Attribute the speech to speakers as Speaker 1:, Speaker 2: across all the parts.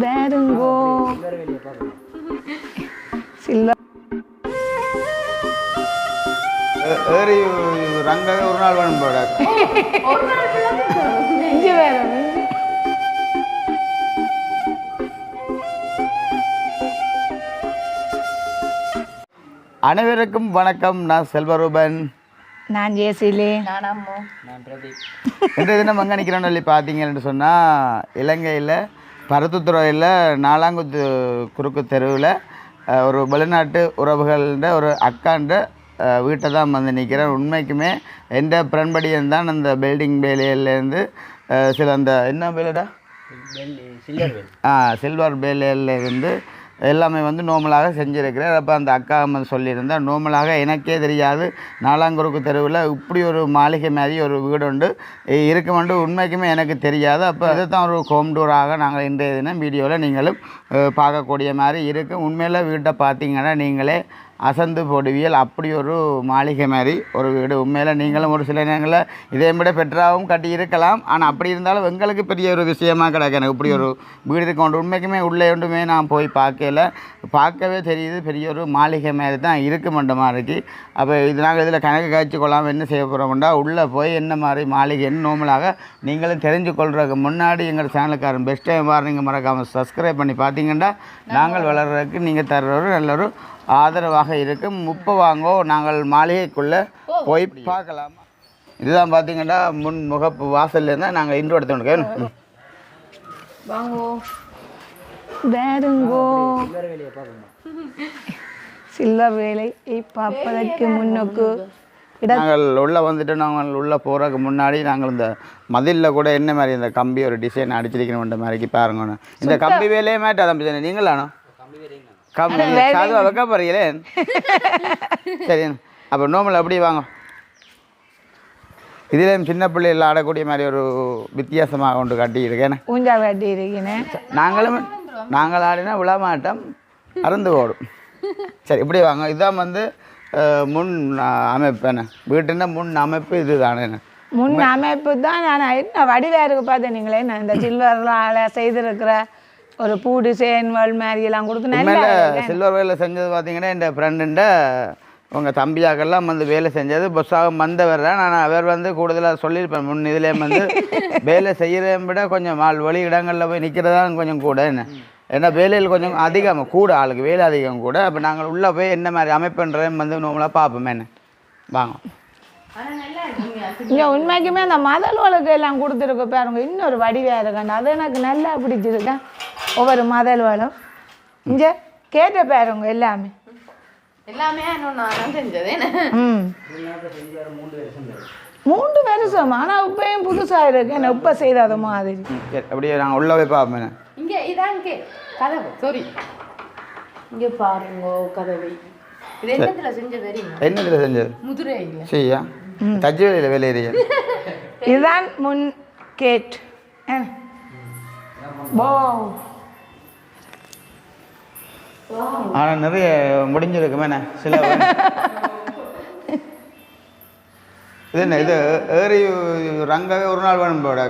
Speaker 1: வேறுங்கோ. Silver.
Speaker 2: ஏ- ஏறி ரங்கவே ஒரு நாள் வேணும் போட
Speaker 1: இஞ்சி வேறு.
Speaker 2: அனைவருக்கும் வணக்கம். நான் செல்வரூபன்.
Speaker 1: நான் ஜேசிலே
Speaker 2: இன்றைய தினம் நிற்கிறோன்னு சொல்லி பார்த்தீங்கன்னு சொன்னால் இலங்கையில் பருத்துத்துறையில் நாலாங்குத்து குறுக்கு தெருவில் ஒரு வெளிநாட்டு உறவுகள ஒரு அக்காண்ட வீட்டை தான் வந்து நிற்கிறேன் உண்மைக்குமே எந்த பிரண்படியன் தான் அந்த பில்டிங் வேலையிலேருந்து சில அந்த என்ன வேலைடா ஆ சில்வர் வேலையில இருந்து எல்லாமே வந்து நோமலாக செஞ்சுருக்கிறேன். அப்போ அந்த அக்கா அம்மன் சொல்லியிருந்தா நோமலாக எனக்கே தெரியாது. நாலாங்குறுக்கு தெருவில் இப்படி ஒரு மாளிகை மாதிரி ஒரு வீடு உண்டு இ- உண்மைக்குமே எனக்கு தெரியாது. அப்போ அதுதான் ஒரு ஹோம் டூராக நாங்கள் இன்றைய தினம் வீடியோவில் நீங்களும் பார்க்கக்கூடிய மாதிரி இருக்குது உண்மையில் வீட்டை பார்த்தீங்கன்னா நீங்களே அசந்து போடுவியல் அப்படி ஒரு மாளிகை மாதிரி ஒரு வீடு. உண்மையில் நீங்களும் ஒரு சில நேரங்களில் இதே விட பெட்டராகவும் கட்டி இருக்கலாம். ஆனால் அப்படி இருந்தாலும் எங்களுக்கு பெரிய ஒரு விஷயமாக கிடக்கு எனக்கு இப்படி ஒரு வீடு இருக்க. உண்மைக்குமே உள்ளே ஒன்றுமே நான் போய் பார்க்கல. பார்க்கவே தெரியுது. பெரிய ஒரு மாளிகை மாதிரி தான் இருக்கு மண்டமா இருக்கு அப்போ இது நாங்கள் இதில் கணக்கு காய்ச்சி கொள்ளாமல் என்ன செய்ய போகிறோம்டா உள்ளே போய் என்ன மாதிரி மாளிகை என்ன நோமலாக நீங்களும் தெரிஞ்சு கொள்றதுக்கு முன்னாடி எங்கள் சேனலுக்காரன் பெஸ்ட் டைம் வார நீங்கள் மறக்காமல் சப்ஸ்கிரைப் பண்ணி பார்த்து பார்த்தீங்கன்னா நாங்கள் வளர்கிறதுக்கு நீங்கள் தர்ற ஒரு நல்ல ஒரு ஆதரவாக இருக்கும் முப்பை வாங்கோ நாங்கள் மாளிகைக்குள்ளே போய் பார்க்கலாம்? இதுதான் பார்த்தீங்கன்னா முன் முகப்பு வாசல்ல இருந்தால் நாங்கள் இன்று
Speaker 1: வாங்கோ வேறுங்கோ சில்வர் வேலை பார்ப்பதற்கு முன்னுக்கு
Speaker 2: நாங்கள் உள்ளே வந்துட்டு நாங்கள் உள்ளே போகிறதுக்கு முன்னாடி நாங்கள் இந்த மதிலில் கூட என்ன மாதிரி இந்த கம்பி ஒரு டிசைன் அடிச்சிருக்கணுன்ற மாதிரிக்கு பாருங்கண்ணா இந்த கம்பி வேலையே மாட்டா தம்பி நீங்களாண்ணா கம்பி சாதுவா வைக்க போறீங்களே? சரி அப்போ நோமல் அப்படி வாங்க. இதுலேயும் சின்ன பிள்ளைகள் ஆடக்கூடிய மாதிரி ஒரு வித்தியாசமாக கொண்டு கட்டியிருக்கேன்
Speaker 1: ஊஞ்சா கட்டி இருக்கிறேன்
Speaker 2: நாங்களும் நாங்கள் ஆடினா விழா மாட்டோம் அறந்து ஓடும். சரி இப்படி வாங்க. இதுதான் வந்து முன் அஹ், அமைப்பு என்ன வீட்டுன்னா முன் அமைப்பு இது தானே
Speaker 1: முன் அமைப்பு தான் நான். என்ன வடிவா இருக்கு பார்த்தேன் நீங்களே நான் இந்த சில்வர்லால செய்திருக்கிற ஒரு பூ டிசைன்கள் மாதிரி எல்லாம் கொடுத்து நல்லா
Speaker 2: சில்வர் வேலை செஞ்சது பார்த்தீங்கன்னா இந்த ஃப்ரெண்டுண்ட உங்கள் தம்பியாக்கெல்லாம் வந்து வேலை செஞ்சது. பொஸ்ஸாக வந்தவர் தான். நான் அவர் வந்து கூடுதலாக சொல்லியிருப்பேன். முன் இதுலேயே வந்து வேலை செய்கிறதை விட கொஞ்சம் ஆள் வழி இடங்களில் போய் நிற்கிறதா கொஞ்சம் கூட என்ன. ஏன்னா வேலையில் கொஞ்சம் அதிகம் கூட ஆளுக்கு வேலை அதிகம் கூட அப்போ நாங்கள் உள்ளே போய் என்ன மாதிரி அமைப்புன்றதையும் வந்து நம்மளாக பார்ப்போம் என்ன? வாங்க.
Speaker 1: இங்க உண்மைக்குமே அந்த மதல்களுக்கு எல்லாம் கொடுத்துருக்க பாருங்க. இன்னொரு வடிவா இருக்காண்டு அது எனக்கு நல்லா பிடிச்சிருக்கா. ஒவ்வொரு மதல்களும் இங்க கேட்ட பாருங்க எல்லாமே.
Speaker 3: எல்லாமே
Speaker 1: ம். மூன்று வருஷம். ஆனா இப்பயும் புதுசா இருக்கு. என்ன இப்ப செய்தாத மாதிரி
Speaker 2: அப்படியே நாங்கள் உள்ளே போய் பார்ப்போம் என்ன?
Speaker 3: இங்க இதான் கே கதவு சாரி இங்க பாருங்க கதவை. இது என்னத்துல செஞ்ச தெரியுமா?
Speaker 2: என்னத்தில் செஞ்சது
Speaker 3: முதுரையில்.
Speaker 2: சரியா தச்சு வேலையில்
Speaker 1: இதுதான் முன் கேட்.
Speaker 2: ஆனால் நிறைய முடிஞ்சிருக்குமே என்ன? சில இது என்ன இது ஏறி ரங்கவே ஒரு நாள் வேணும் போட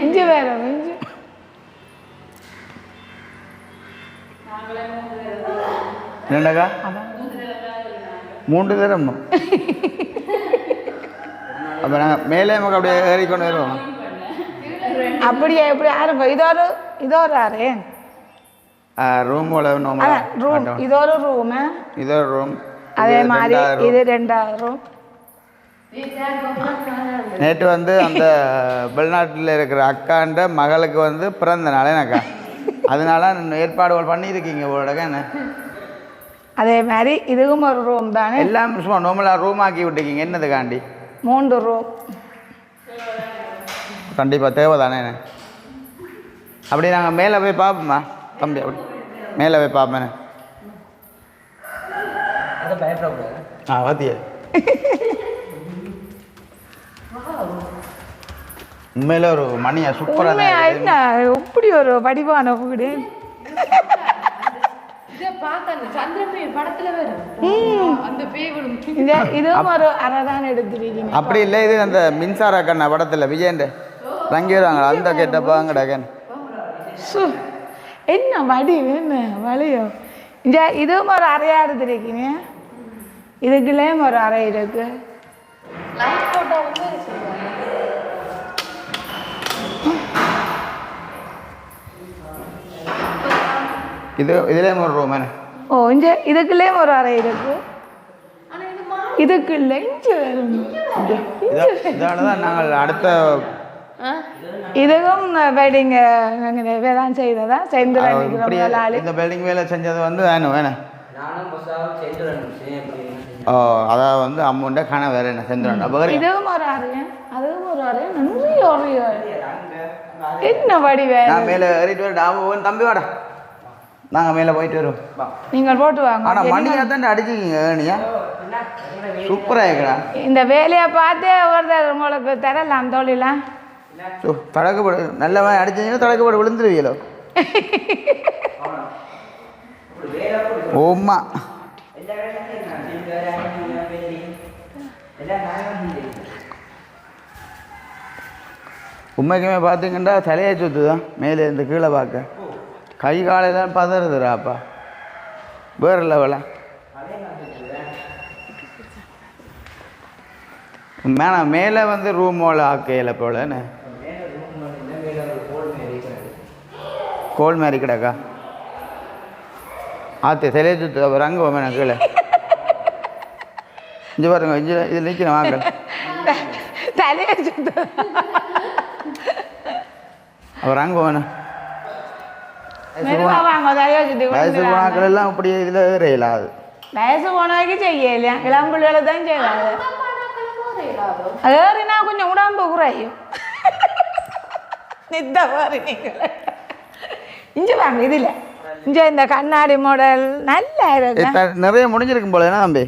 Speaker 1: இஞ்சி வேறும் இஞ்சி
Speaker 2: என்னடா? மூன்று தரம். அப்போ நாங்கள் மேலே நமக்கு அப்படியே ஏறிக்கொண்டு வருவோம்.
Speaker 1: அப்படியே எப்படி? யாருங்க இதோ ஒரு ஆறு ரூம் இது ஒரு ரூமு
Speaker 2: இது ஒரு ரூம்
Speaker 1: அதே மாதிரி இது ரெண்டாவது ரூம்
Speaker 2: நேற்று வந்து அந்த வெளிநாட்டில் இருக்கிற அக்கான்ற மகளுக்கு வந்து பிறந்த நாள் எனக்கா. அதனால ஏற்பாடுகள் பண்ணியிருக்கீங்க உங்களோட என்ன?
Speaker 1: அதே மாதிரி இதுவும் ஒரு ரூம் தானே?
Speaker 2: எல்லாம் சும்மா நார்மலாக ரூம் ஆக்கி விட்டுருக்கீங்க. என்னதுக்காண்டி?
Speaker 1: மூன்று ரூம்
Speaker 2: கண்டிப்பாக தேவை தானே அப்படி நாங்கள் மேலே போய் பார்ப்போம்மா தம்பி அப்படி. மேலே போய் பார்ப்பேன் ஆ பாத்தியா? உண்மையில ஒரு மணியா தான்
Speaker 1: என்ன? இப்படி ஒரு வடிவான வீடு?
Speaker 2: அப்படி இல்லை இது அந்த மின்சார கண்ணா படத்தில் விஜயன். ரங்கி வருவாங்க அந்த கேட்டப்பாங்க டகன்
Speaker 1: சு என்ன வடிவு என்ன வலியோ? இந்த இதுவும் ஒரு அறையா எடுத்துருக்கீங்க. இதுக்குள்ளேயும் ஒரு அறை இருக்கு
Speaker 3: லைட் போட்டா வந்து சொல்லுவாங்க
Speaker 2: இது இதுலேயே ஒரு ரூம் என்ன
Speaker 1: ஓ இங்க இதுக்குள்ளேயும் ஒரு அறை இருக்கு
Speaker 3: ஆனா இது மா
Speaker 1: இதுக்குள்ள இஞ்சி வரும்
Speaker 2: இதனால தான் நாங்கள் அடுத்த
Speaker 3: ஆ?
Speaker 1: இதுவும் வெட்டிங் நாங்கள் தான் செய்ததா சேர்ந்து
Speaker 2: இந்த பில்டிங் வேலை செஞ்சது வந்து வேணும் வேணும் ஓ அதாவது வந்து அம்மௌண்ட்டை காண வேற என்ன செஞ்சிடணும் அப்போ
Speaker 1: இதுவும் ஒரு அறையா அதுவும் ஒரு அறையா நிறைய அறையா என்ன வடி வேறு
Speaker 2: நான் மேலே ஏறிட்டு வரேன் தம்பி வாடா நாங்கள் மேலே போயிட்டு வருவோம்.
Speaker 1: நீங்கள் போட்டு வாங்க.
Speaker 2: ஆனா மணியாக தான் அடிச்சிக்கிங்க ஏனியா? சூப்பராக இருக்கிறா
Speaker 1: இந்த வேலையை பார்த்தே ஒருத்தர் உங்களுக்கு தரலாம் தொழிலாம்
Speaker 2: தடக்கப்படு நல்லவன் அடிச்சீங்கன்னா தடக்கப்படு விழுந்துருவீங்களோ? ஓம்மா உண்மைக்குமே பார்த்தீங்கன்னா தலையை சுத்து தான் மேலே இருந்து கீழே பார்க்க. கை காலையெல்லாம் பதறுதுடாப்பா. வேறு லெவலா மேலே மேலே வந்து ரூமோல ஆக்கையில் போல என்ன? கோல் மாதிரி கிடக்கா? ஆத்து சிலையை சுத்து அவர் அங்கே வேணாம் கீழே. இங்கே பாருங்க இங்கே இதில் நிற்கிறேன் வாங்க.
Speaker 1: தலையை சுத்து.
Speaker 2: அவர் அங்கே வேணும்
Speaker 1: மெதுவா வாங்க தலையை சுத்தி
Speaker 2: வயசு. போனாக்கள் எல்லாம் அப்படி இதில் ஏறையில அது
Speaker 1: வயசு போனவைக்கு செய்யலையா தான்
Speaker 3: அம்மாடாக்கள் போற இல்லாதோ
Speaker 1: அது ஏறினா கொஞ்சம் உடம்பு குறையும். நித்த பாரு நீங்கள். இங்கே வாங்க இதில். இங்கே இந்த கண்ணாடி மாடல் நல்லா இருக்கு
Speaker 2: நிறைய முடிஞ்சிருக்கும் போல என்ன தம்பி?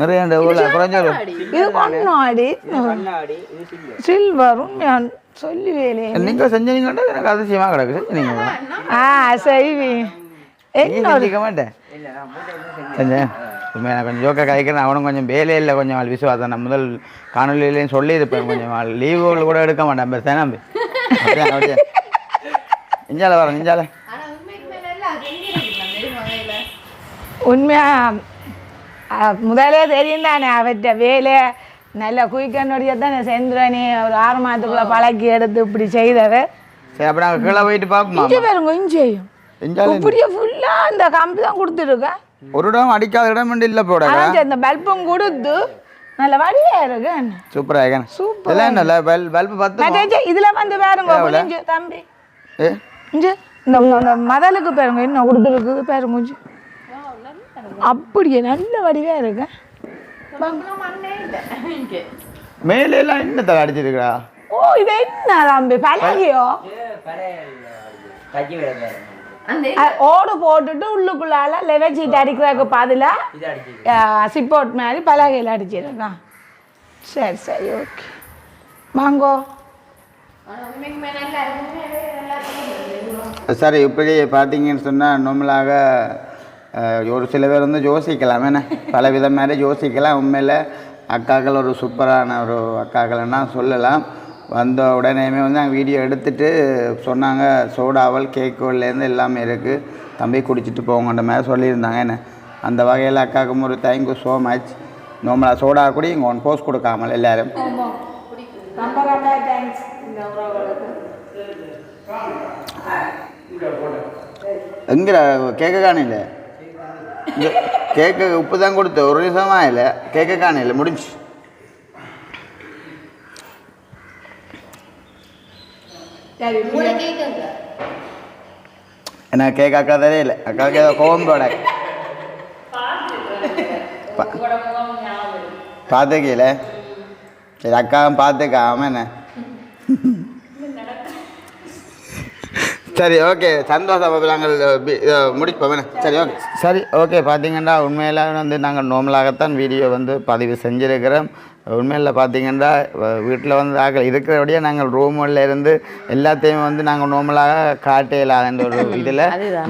Speaker 2: நிறைய இந்த ஊரில் குறைஞ்சது.
Speaker 1: இது கண்ணாடி. சில்வரும் நான் சொல்லி வேலையே
Speaker 2: நீங்கள் செஞ்சீங்கன்னா எனக்கு அதிசயமாக கிடக்கு. செஞ்சீங்க
Speaker 1: ஆ செய்வி. என்ன
Speaker 2: மாட்டேன். செஞ்சேன் நான் கொஞ்சம் ஜோக்கா காய்க்கிறேன் அவனும் கொஞ்சம் வேலையில் கொஞ்சம் ஆள் விசுவாசம். நான் முதல் காணொலியிலையும் சொல்லியிருப்பேன். கொஞ்சம் ஆள் லீவுகள் கூட எடுக்க மாட்டேன். பெருசா நம்பி அப்படியா அப்படியா? இஞ்சால வரேன் இஞ்சால.
Speaker 3: ஆனா உண்மைக்குமே நல்லா செஞ்சிருக்கலாம் தெரியுமா வேலை?
Speaker 1: உண்மையா? ஆ, முதலே தெரியும் தானே அவற்ற வேலை நல்ல குயிக்கனுடைய தானே செந்துரணி ஒரு ஆறு மாதத்துக்குள்ள பழக்கி எடுத்து இப்படி செய்தவ.
Speaker 2: சரி அப்போ நாங்கள் கீழே போயிட்டு பார்ப்போமா
Speaker 1: இங்கே பாருங்க இஞ்சையும் இப்படியே ஃபுல்லாக இந்த கம்பி தான் கொடுத்துருக்கேன்
Speaker 2: ஒரு இடம் அடிக்காத இடம் இல்லை போட.
Speaker 1: இந்த பல்பும் கொடுத்து நல்ல வடிவா இருக்கு. சூப்பரா
Speaker 2: இதெல்லாம் என்ன இல்லை பல் பல்பு பத்து
Speaker 1: மகேஜ் இதுல வந்து பாருங்க தம்பி.
Speaker 2: ஏ?
Speaker 1: இஞ்சு இந்த இந்த மதலுக்கு பாருங்க என்ன கொடுத்துருக்கு பாருங்க அப்படியே நல்ல வடிவா இருக்கு.
Speaker 2: மேலே எல்லாம் என்ன தலை அடிச்சிருக்கா
Speaker 1: ஓ இது என்ன தம்பி பழகியோ? ஓடு போட்டுட்டு உள்ளுக்குள்ளால லெவல் சீட் அடிக்கிறதுக்கு பதிலா சிப்போட் மாதிரி பலகையில் அடிச்சிருக்கான். சரி சரி ஓகே
Speaker 3: இருக்கு
Speaker 2: சரி இப்படி பார்த்தீங்கன்னு சொன்னால் அஹ், ஒரு சில பேர் வந்து யோசிக்கலாம். என்ன? பல விதமாக யோசிக்கலாம். உண்மையில் அக்காக்கள் ஒரு சூப்பரான ஒரு அக்காக்கள்னா சொல்லலாம். வந்த உடனேயுமே வந்து நாங்கள் வீடியோ எடுத்துட்டு சொன்னாங்க. சோடாவல் கேக்குலேருந்து எல்லாமே இருக்குது தம்பி குடிச்சிட்டு போங்கன்ற மாதிரி சொல்லியிருந்தாங்க. என்ன? அந்த வகையில் அக்காவுக்கும் ஒரு தேங்க்யூ ஸோ மச் நார்மலாக சோடா கூட இங்கே ஒன் போஸ்ட் கொடுக்காமல் எல்லாரும். எங்கிற கேட்க காணையில் இந்த கேக்கு உப்பு தான் கொடுத்து ஒரு நிமிஷமா இல்லை கேட்க காணையில். முடிஞ்சு. என்ன கேக் அக்காதே இல்லை. அக்காவுக்கு ஏதோ கோவம்போட பார்த்துக்கல? சரி அக்காவும் பார்த்துக்காம என்ன? சரி ஓகே சந்தோஷம் நாங்கள் முடிப்போம். என்ன? சரி ஓகே சரி ஓகே பார்த்தீங்கன்னா உண்மையில வந்து நாங்கள் நார்மலாகத்தான் வீடியோ வந்து பதிவு செஞ்சுருக்கிறோம். உண்மையில் பார்த்தீங்கன்னா வீட்டில் வந்து ஆக்கள் இருக்கிறபடியே நாங்கள் ரூமில் இருந்து எல்லாத்தையும் வந்து நாங்கள் நார்மலாக காட்டையிலாத ஒரு இதில்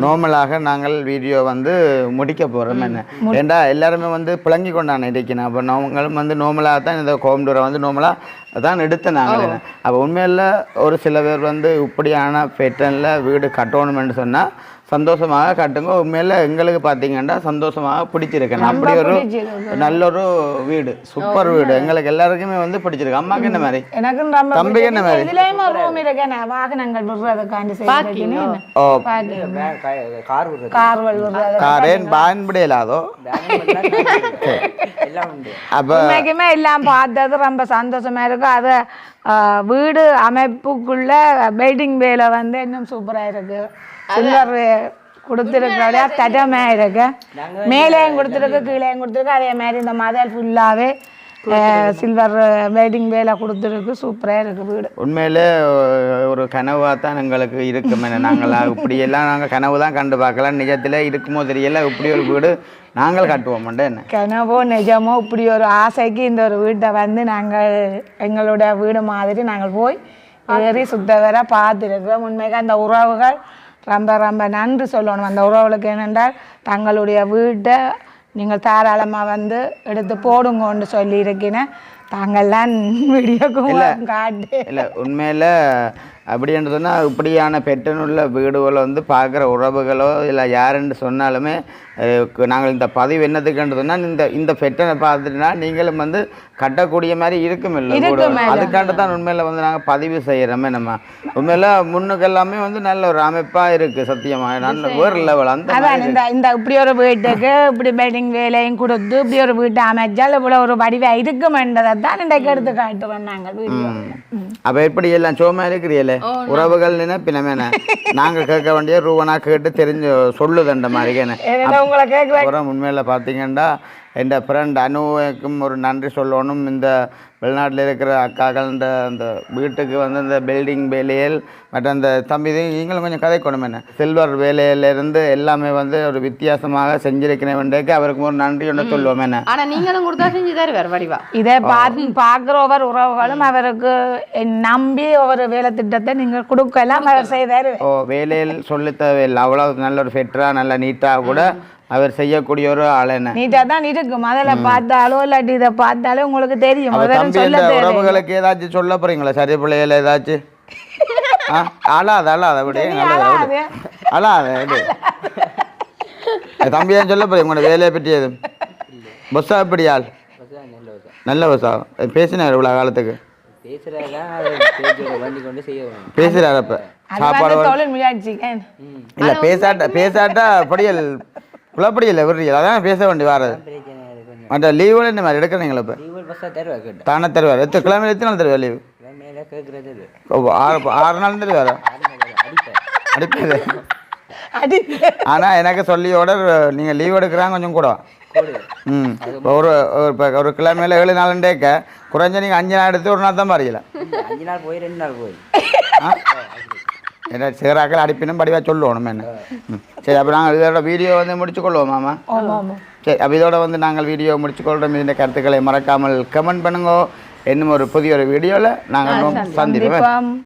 Speaker 2: நார்மலாக நாங்கள் வீடியோ வந்து முடிக்க போகிறோம் என்ன? ஏண்டா எல்லாருமே வந்து பிளங்கி கொண்டான இருக்கணும் அப்போ நாங்களும் வந்து நார்மலாக தான் இந்த கோயம்புத்தூரை வந்து நார்மலாக தான் எடுத்த நாங்கள். அப்போ உண்மையில் ஒரு சில பேர் வந்து இப்படியான பேட்டர்னில் வீடு கட்டணும்னு சொன்னால் சந்தோஷமாக கட்டுங்க. உண்மையில் எங்களுக்கு பார்த்தீங்கன்னா சந்தோஷமாக பிடிச்சிருக்கேன். அப்படி ஒரு நல்ல ஒரு வீடு சூப்பர் வீடு. எங்களுக்கு எல்லாருக்குமே வந்து பிடிச்சிருக்கு. அம்மாக்கு என்ன மாதிரி?
Speaker 1: எனக்கும் ரொம்ப
Speaker 2: தம்பிக்கு என்ன மாதிரி?
Speaker 1: இதுலயும் ஒரு ரூம் இருக்கேன் வாகனங்கள் விடுறதுக்காண்டி செய்யறதுக்குன்னு
Speaker 2: ஓ.
Speaker 4: கார் விடுறது.
Speaker 1: கார்கள் விடுறது.
Speaker 2: காரேன் பயன்படியலாதோ
Speaker 4: எல்லாம் உண்டு.
Speaker 2: அப்போ
Speaker 1: உண்மைக்குமே எல்லாம் பார்த்தது ரொம்ப சந்தோஷமா இருக்கு அது வீடு அமைப்புக்குள்ள பெயிண்டிங் வேலை வந்து இன்னும் சூப்பரா இருக்கு. சில்லர் கொடுத்துருக்கிறோட தடமே இருக்கு மேலேயும் கொடுத்துருக்கு கீழேயும் கொடுத்துருக்கு. அதே மாதிரி இந்த மதல் ஃபுல்லாகவே சில்வர் வெயிட்டிங் வேலை கொடுத்துருக்கு. சூப்பராக இருக்கு வீடு.
Speaker 2: உண்மையிலே ஒரு கனவாக தான் எங்களுக்கு இருக்கும். என்ன நாங்களா இப்படியெல்லாம் நாங்கள் கனவு தான் கண்டு பார்க்கலாம் நிஜத்தில் இருக்குமோ தெரியல. இப்படி ஒரு வீடு நாங்கள் கட்டுவோம். என்ன?
Speaker 1: கனவோ நிஜமோ இப்படி ஒரு ஆசைக்கு இந்த ஒரு வீட்டை வந்து நாங்கள் எங்களோட வீடு மாதிரி நாங்கள் போய் ஏறி சுத்த வர பார்த்துருக்கிறோம். உண்மைக்கு அந்த உறவுகள் ரொம்ப ரொம்ப நன்றி சொல்லணும். அந்த உறவுகளுக்கு என்னென்றால் தங்களுடைய வீட்டை நீங்கள் தாராளமாக வந்து எடுத்து போடுங்கன்னு சொல்லியிருக்கிறேன் தாங்கள்லாம் வீடியோக்கும் காட்டு.
Speaker 2: இல்லை உண்மையில் அப்படின்னு சொன்னால் இப்படியான பெற்றனுள்ள வீடுகளை வந்து பார்க்குற உறவுகளோ இல்லை யாருன்னு சொன்னாலுமே நாங்கள் இந்த பதிவு என்னதுக்குன்னு சொன்னால் இந்த இந்த பெட்டனை பார்த்துட்டுனா நீங்களும் வந்து கட்டக்கூடிய மாதிரி இருக்கும் இல்லை. அதுக்காண்டி தான் உண்மையில் வந்து நாங்கள் பதிவு செய்கிறோமே நம்ம. உண்மையில் முன்னுக்கு எல்லாமே வந்து நல்ல ஒரு அமைப்பாக இருக்குது சத்தியமாக நல்ல வேறு லெவல் அந்த
Speaker 1: இந்த இந்த இப்படி ஒரு வீட்டுக்கு இப்படி பெயிண்டிங் வேலையும் கொடுத்து இப்படி ஒரு வீட்டை அமைச்சால் இவ்வளோ ஒரு வடிவா இருக்குமென்றதை தான் இன்றைக்கு எடுத்து காட்டுறோம் நாங்கள்
Speaker 2: அப்போ எப்படி எல்லாம் சோமா இருக்கிறீங்களே உறவுகள் நினைப்பினமேன? நாங்கள் கேட்க வேண்டிய ரூபனா கேட்டு தெரிஞ்சு சொல்லுதண்ட மாதிரி
Speaker 1: உங்களை கேட்குறேன்.
Speaker 2: உண்மையில் பார்த்தீங்கன்னா என் ஃப்ரெண்ட் அனுவுக்கும் ஒரு நன்றி சொல்லணும். இந்த வெளிநாட்டில் இருக்கிற அக்காக்கள்ன்ற அந்த வீட்டுக்கு வந்து இந்த பில்டிங் வேலையில் மற்ற அந்த தம்பி நீங்களும் கொஞ்சம் கதைக்கணும் என்ன? சில்வர் வேலையிலேருந்து எல்லாமே வந்து ஒரு வித்தியாசமாக செஞ்சிருக்கிறேன்டேக்கு அவருக்கு ஒரு நன்றி ஒன்று சொல்லுவோம் என்ன?
Speaker 3: ஆனா நீங்களும் கொடுத்தா செஞ்சு தருவார் வடிவா
Speaker 1: இதை பார்த்து பார்க்குறவர் உறவுகளும் அவருக்கு நம்பி ஒரு வேலை திட்டத்தை நீங்கள் கொடுக்கலாம் அவர் செய்தார்.
Speaker 2: ஓ வேலையில் சொல்லி தேவையில்லை அவ்வளோ நல்ல ஒரு ஃபெட்டராக நல்ல நீட்டாக கூட அவர் செய்யக்கூடிய ஒரு ஆள் என்ன?
Speaker 1: நீட்டாக தான் இருக்கு முதல்ல பார்த்தாலோ இல்லாட்டி இதை பார்த்தாலோ உங்களுக்கு தெரியும். முதல்ல சொல்ல
Speaker 2: உறவுகளுக்கு ஏதாச்சும் சொல்ல போறீங்களா? சரி பிள்ளைகள் ஏதாச்சும் அழாத அழாத அப்படி அழாத தம்பி ஏன் சொல்ல போறீங்க? உங்களோட வேலையை பற்றி எதுவும்? பஸ்ஸா எப்படி ஆள் நல்ல பஸ்ஸா பேசினார் இவ்வளோ காலத்துக்கு. பேசுறாரு அப்ப. சாப்பாடு இல்லை பேசாட்டா பேசாட்டா படியல் குழப்படியில் விடுறீங்க அதான் பேச வேண்டி
Speaker 4: கொஞ்சம்.
Speaker 2: மற்ற லீவோட இந்த மாதிரி எடுக்கிறீங்களா இப்போ?
Speaker 4: லீவ்
Speaker 2: தானே தருவார் எத்தனை கிழமை எத்தனை நாள் தருவார் லீவு ஆறு ஆறு நாள் தருவாரா அடிப்பது
Speaker 1: அடி
Speaker 2: ஆனால் எனக்கு சொல்லியோட நீங்கள் லீவ் எடுக்கிறாங்க கொஞ்சம் கூட. ம். ஒரு இப்போ ஒரு கிழமையில் ஏழு நாளுண்டேக்க குறைஞ்ச நீங்கள் அஞ்சு நாள் எடுத்து ஒரு நாள் தான் பாருங்களா
Speaker 4: அஞ்சு நாள் போய் ரெண்டு நாள் போய்.
Speaker 2: என்ன சேராக்கள் அடிப்பினும் படிவாக சொல்லுவோம் என்ன. சரி அப்போ நாங்கள் இதோட வீடியோ வந்து முடிச்சுக்கொள்வோம் மாமா. சரி அப்போ இதோட வந்து நாங்கள் வீடியோ முடிச்சுக்கொள்கிறோம் இந்த கருத்துக்களை மறக்காமல் கமெண்ட் பண்ணுங்க. இன்னும் ஒரு புதிய ஒரு வீடியோவில் நாங்கள்
Speaker 1: சந்திப்போம்.